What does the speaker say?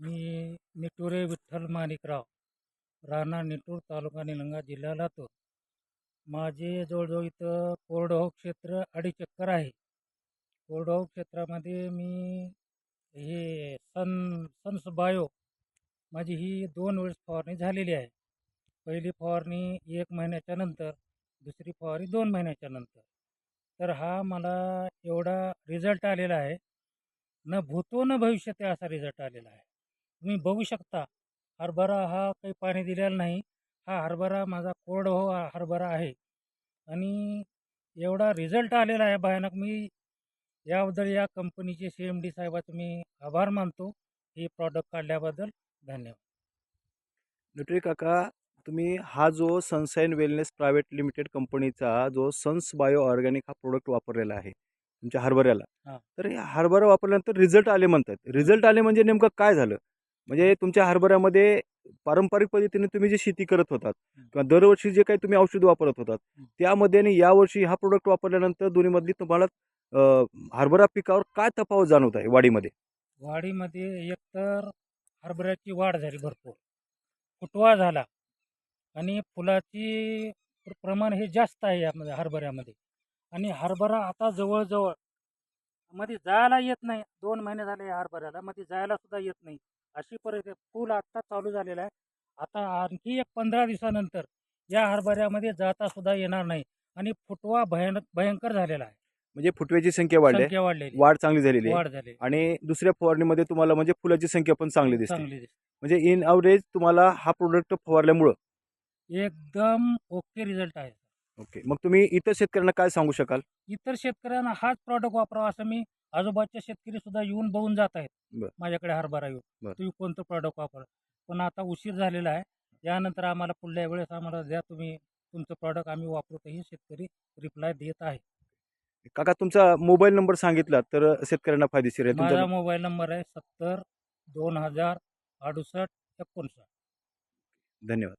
मी निटुरे विठ्ठल माणिकराव राहणार निटूर तालुका निलंगा जिल्हा लातूर माझे जवळजवळ इथं कोरडवाहू क्षेत्र अडीच एकर आहे. कोरडवाहू क्षेत्रामध्ये मी हे सन सन्स बायो माझी ही दोन वेळेस फवारणी झालेली आहे. पहिली फवारणी एक महिन्याच्या नंतर दुसरी फवारणी दोन महिन्याच्या नंतर. तर हा मला एवढा रिझल्ट आलेला आहे. न भूतो न भविष्यते असा रिझल्ट आलेला आहे. तुम्ही बघू शकता हरभरा हा काही पाणी दिलेला नाही. हा हरभरा माझा कोरडवाहू हा हरभरा आहे. आणि एवढा रिझल्ट आलेला आहे भयानक. मी याबद्दल या कंपनीचे सी एम डी साहेबाचं मी आभार मानतो. हे प्रॉडक्ट काढल्याबद्दल धन्यवाद. नटरी काका तुम्ही हा जो सनसाईन वेलनेस प्रायव्हेट लिमिटेड कंपनीचा जो सन्स बायो ऑर्गॅनिक हा प्रोडक्ट वापरलेला आहे तुमच्या हरभऱ्याला. हा. तर हे हरभरा वापरल्यानंतर रिझल्ट आले म्हणतात. रिझल्ट आले म्हणजे नेमकं काय झालं? म्हणजे तुमच्या हरभऱ्यामध्ये पारंपरिक पद्धतीने तुम्ही जी शेती करत होतात किंवा दरवर्षी जे काही तुम्ही औषध वापरत होतात. त्यामध्ये आणि यावर्षी हा प्रोडक्ट वापरल्यानंतर दोन्हीमधली तुम्हाला हरभरा पिकावर काय तफावत जाणवत आहे वाढीमध्ये? वाढीमध्ये एकतर हरभऱ्याची वाढ झाली भरपूर. फुटवा झाला आणि फुलाची प्र- प्रमाण हे जास्त आहे यामध्ये हरभऱ्यामध्ये. आणि हरभरा आता जवळजवळमध्ये जायला येत नाही. दोन महिने झाले हरभऱ्याला मध्ये जायला सुद्धा येत नाही. अशी परिस्थिती फुल आत्ता चालू झालेलं आहे. आता आणखी एक पंधरा दिवसानंतर या हरभऱ्यामध्ये जाता सुद्धा येणार नाही आणि फुटवा भयानक भयंकर झालेला आहे. म्हणजे फुटव्याची संख्या वाढली. संख्या वाढलेली वाढ चांगली झालेली आहे. वाढ झाली आणि दुसऱ्या फवारणीमध्ये तुम्हाला म्हणजे फुलाची संख्या पण चांगली दिसते. चांगली दिसते. म्हणजे इन अवरेज तुम्हाला हा प्रोडक्ट फवारल्यामुळं. एकदम ओके रिझल्ट आहे. ओके मग तुम्ही इतर शेतकऱ्यांना काय सांगू शकाल? इतर शेतकऱ्यांना हाच प्रॉडक्ट वापरावा असं मी आजूबाजूचे शेतकरी सुद्धा येऊन बघून जात आहेत. बरं. माझ्याकडे हरभरा येऊन. बरं. तुम्ही कोणतं प्रॉडक्ट वापरा? पण आता उशीर झालेला आहे. यानंतर आम्हाला पुढल्या वेळेस आम्हाला द्या तुम्ही तुमचं प्रॉडक्ट आम्ही वापरू तर ही शेतकरी रिप्लाय देत आहे. काका तुमचा मोबाईल नंबर सांगितला तर शेतकऱ्यांना फायदेशीर आहे. माझा तुमचा मोबाईल नंबर आहे सत्तर दोन हजार अडुसष्ट एकोणसाठ. धन्यवाद.